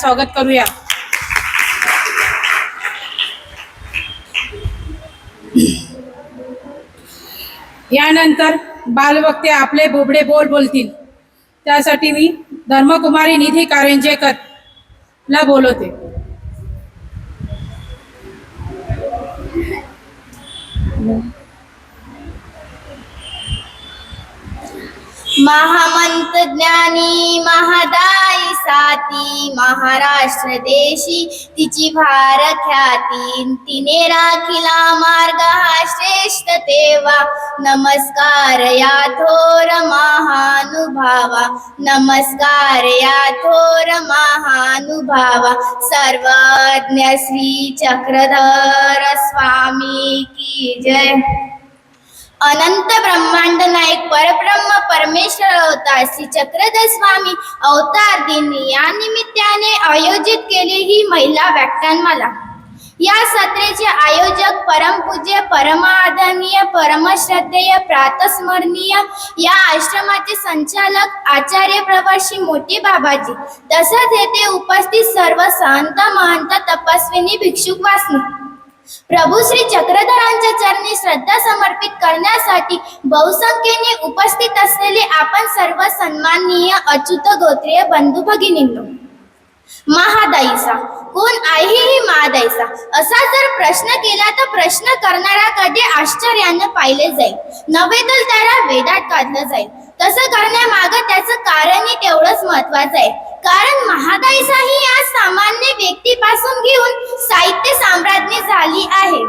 स्वागत करूया. यानंतर बालवक्ते आपले बोबडे बोल बोलतील. त्यासाठी मी धर्मकुमारी निधी कारंजेकर ला बोलवते. महामंत ज्ञानी महादा साती महाराष्ट्र देशी तिची भार ख्याती. तिने राखिला मार्ग हा श्रेष्ठ देवा नमस्कार या थोर महानुभावा. नमस्कार या थोर महानुभावा. सर्वज्ञ श्री चक्रधर स्वामी की जय. अनंत ब्रह्मांड नायक परब्रह्म परमेश्वर अवतार श्री चक्रधर स्वामी अवतार दिन या निमित्ताने आयोजित केली ही महिला व्याख्यानमाला. या सत्रेचे आयोजक परमपूज्य परमादरणीय परमश्रद्धेय प्रातस्मरणीय या आश्रमाचे संचालक आचार्य प्रवासी मोठी बाबाजी. तसंच येथे उपस्थित सर्व संत महंत तपस्विनी भिक्षुक वासनी प्रभू श्री चक्रधरांच्या चरणी श्रद्धा समर्पित करण्यासाठी बहुसंख्येने उपस्थित असलेले आपण सर्व सन्माननीय अच्युत गोत्रीय बंधू भगिनींनो. महादाईसा कोण आहे ही महादाईसा असा जर प्रश्न केला तर प्रश्न करणाऱ्याकडे आश्चर्यानं पाहिले जाईल. नव्हे तर त्याला वेदात काढलं जाईल. तसं करण्यामागं त्याचं कारणही तेवढंच महत्वाचं आहे. कारण महादाईसा ही आज सामान्य व्यक्तीपासून घेऊन साहित्य साम्राज्ञी झाली आहे.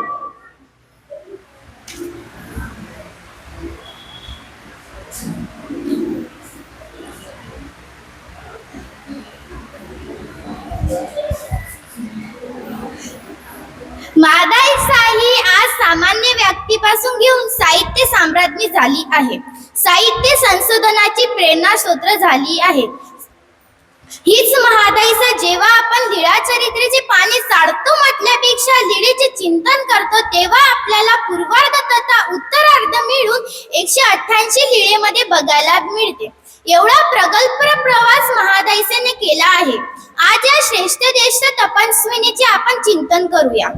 महादाईसा ही आज सामान्य व्यक्तीपासून घेऊन साहित्य साम्राज्ञी झाली आहे. साहित्य संशोधनाची प्रेरणा झाली आहे. हीच महादाईचा जेव्हा आपण लीळा चरित्रेचे पाने साडतो म्हटल्यापेक्षा लीळेचे चिंतन करतो तेव्हा आपल्याला पूर्वार्ध तथा उत्तरार्ध मिळून एकशे अठ्ठ्याऐंशी लीळेमध्ये बघायला मिळते. एवढा प्रगल्भ प्रवास महादाईसेने केला आहे. आज या श्रेष्ठ ज्येष्ठ तपस्विनीचे आपण चिंतन करूया.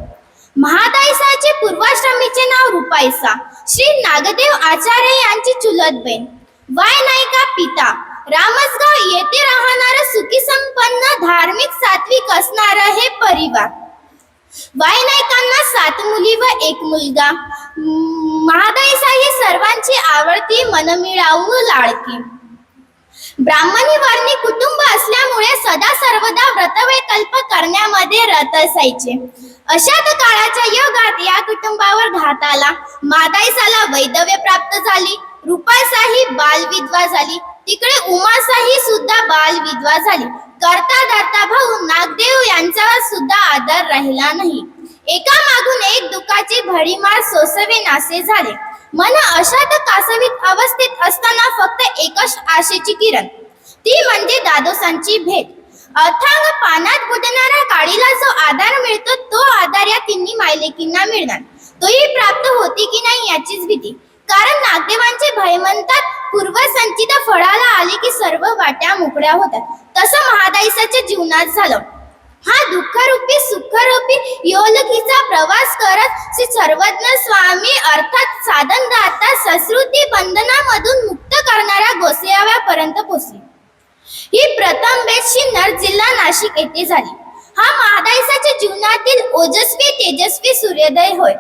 महादाईसाचे पूर्वाश्रमीचे नाव रुपाईसा. श्री नागदेव आचार्य यांची चुलत बहीण. वाय नायका पिता. रामसगाव येथे राहणारा सुखी संपन्न धार्मिक सात्विक असणार हे परिवार. वाय नायकांना सात मुली व एक मुलगा. म- महादाईसा ही सर्वांची आवडती मनमिळावू लाडकी. ब्राह्मणी वर्णी कुटुंब असल्यामुळे सदा सर्वदा व्रतवैकल्प करण्यामध्ये रत असायचे. अशात काळाच्या योगात या कुटुंबावर घात आला. मादाईसाला वैधव्य प्राप्त झाली. रुपासाही बालविधवा झाली. तिकडे उमासाही सुद्धा बाल विधवा झाली. करता धरता भाऊ नागदेव यांचा सुद्धा आदर राहिला नाही. एका मागून एक दुखाचे भडीमार सोसवे नासे झाले. मन अशात कासवीत अवस्थेत असताना फक्त एकच आशेची किरण. ती म्हणजे दादोसांची भेट. अथांग पानात बुडणाऱ्या काडीला जो आधार मिळतो तो आधार या तिन्ही मायलेकींना मिळणार. तोही प्राप्त होती की नाही याचीच भीती. कारण नागदेवांचे भय म्हणतात पूर्वसंचित फळाला आले की सर्व वाट्या मोकळ्या होतात. तसं महादाईसाच्या जीवनात झालं. हा दुःखरूपी सुखरूपी योलकीचा प्रवास करत श्री सर्वज्ञ स्वामी अर्थात साधन दाता संस्कृती बंधनामधून मुक्त करणाऱ्या गोसेयाव्यापर्यंत पोहोचली. ही प्रथम बेट शिन्नर जिल्हा नाशिक येथे झाली. हा महादाईसाच्या जीवनातील ओजस्वी तेजस्वी सूर्योदय होय.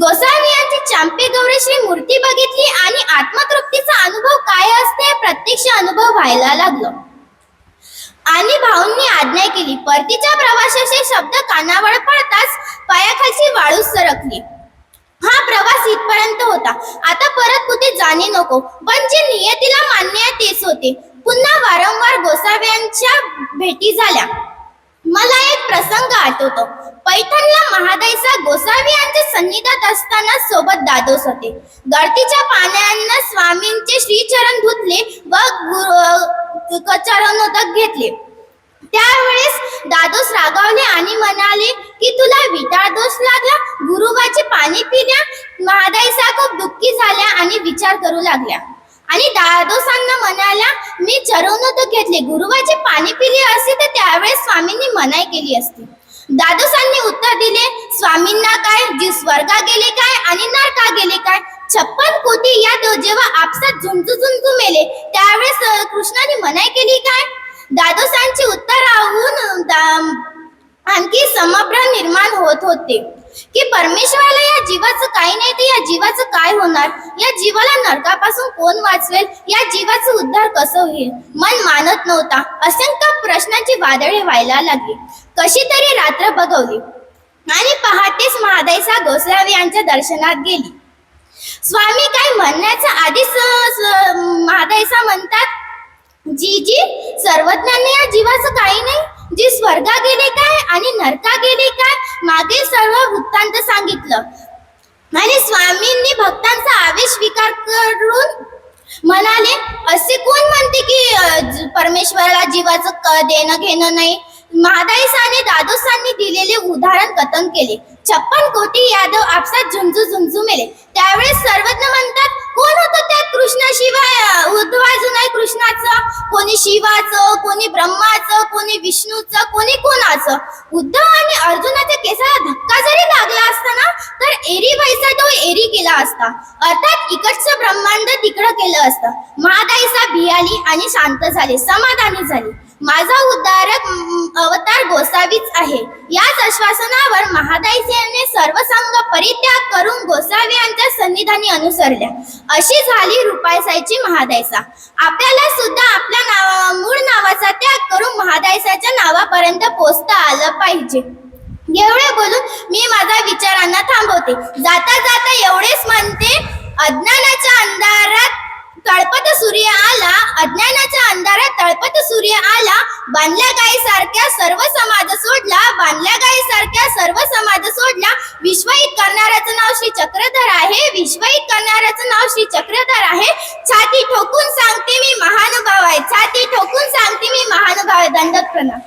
गोसावी यांची चांपे गौरीश्री मूर्ती बघितली आणि आत्मतृप्तीचा अनुभव काय असते हे प्रत्यक्ष अनुभव व्हायला लागलं. आणि भाऊंनी आज्ञा केली परतीच्या प्रवासाचे शब्द कानावर पडताच पायाखालची वाळू सरकली. हा प्रवास इथपर्यंत होता. आता परत कुठे जाणे नको. पण जे नियतीला मान्य तेच होते. पुन्हा वारंवार गोसाव्यांच्या भेटी झाल्या. मला एक प्रसंग आठवतो. पैठणला महादैसा गोसावी यांच्या सन्निधात असताना सोबत दादोस होते. गळतीच्या पाण्यांना स्वामींचे श्रीचरण धुतले व गुरु- चरणोदक घेतले. त्यावेळेस दादोस रागावले आणि म्हणाले की तुला विटाळ दोष लागला? गुरुवाचे पाणी पिल्या महादाईसा खूप दुःखी झाल्या आणि विचार करू लागल्या. आणि दादोसांना म्हणाला मी चरवणूक घेतले. गुरुवाचे पाणी पिले असते तर त्यावेळेस स्वामींनी मनाई केली असती. दादोसांनी उत्तर दिले स्वामींना काय? जी स्वर्गा गेले काय आणि नरका गेले काय? छप्पन कोटी या दो जेव्हा आपसात झुंजू झुंजू मेले त्यावेळेस कृष्णाने मनाई केली काय? दादोसांची उत्तर दा- आणखी समभ्रम निर्माण होत होते. की परमेश्वराला या जीवाचं काही नाही तर या जीवाचं काय होणार? या जीवाला नरकापासून कोण वाचवेल? या जीवाचं उद्धार कसं होईल? मन मानत नव्हता. असंख्य प्रश्नांची वादळे व्हायला लागली. कशी तरी रात्र बघवली. आणि पहाटेच महादाईसा गोसावी यांच्या दर्शनात गेली. स्वामी काय म्हणण्याच्या आधीच स- महादाईसा म्हणतात जी जी सर्वज्ञांनी या जीवाचं काही नाही. जी स्वर्गा गेले काय आणि नरका गेले काय मागील सर्व वृत्तांत सांगितलं. आणि स्वामींनी भक्तांचा आवेश स्वीकार करून म्हणाले असे कोण म्हणते की परमेश्वराला जीवाचं क देणं घेणं नाही? महादाईसाने दादोसांनी दिलेले उदाहरण कथन केले. छप्पन कोटी यादव आपसात झुंजू झुंजू मेले. त्यावेळेस सर्वज्ञ म्हणतात कोण होतं त्यात कृष्णाशिवाय? उद्धवाजून आहे कृष्णाचं कोणी शिवाचं कोणी ब्रह्माचं कोणी विष्णूचं कोणी कोणाचं? उद्धव आणि अर्जुनाच्या केसाला धक्का जरी लागला असता ना तर एरी व्हायचा तो एरी केला असता. अर्थात इकडचं ब्रह्मांड तिकडं केलं असतं. महादाईसा भियाली आणि शांत झाले समाधानी झाली. माझा उद्धारक अवतार गोसावीच आहे. याच आश्वासनावर महादाईसेने सर्वसंग परित्याग करून गोसावी यांच्या सन्निधानी अनुसरल्या. अशी झाली रुपायसाईची महादायसा. आपल्याला सुद्धा आपल्या नावा मूळ नावाचा त्याग करून महादायसाच्या नावापर्यंत पोचता आलं पाहिजे. एवढे बोलून मी माझ्या विचारांना थांबवते. जाता जाता एवढेच म्हणते अज्ञान सूर्य अज्ञानाच्या अंधारात तळपत सूर्य आला बांधल्या गाई सारख्या सर्व समाज सोडला बांधल्या गाई सारख्या सर्व समाज सोडला. विश्वहित करणाऱ्याचं नाव श्री चक्रधर आहे विश्वहित करणाऱ्याचं नाव श्री चक्रधर आहे. छाती ठोकून सांगते मी महानुभाव आहे छाती ठोकून सांगते मी महानुभाव आहे. दंडक प्रणाम.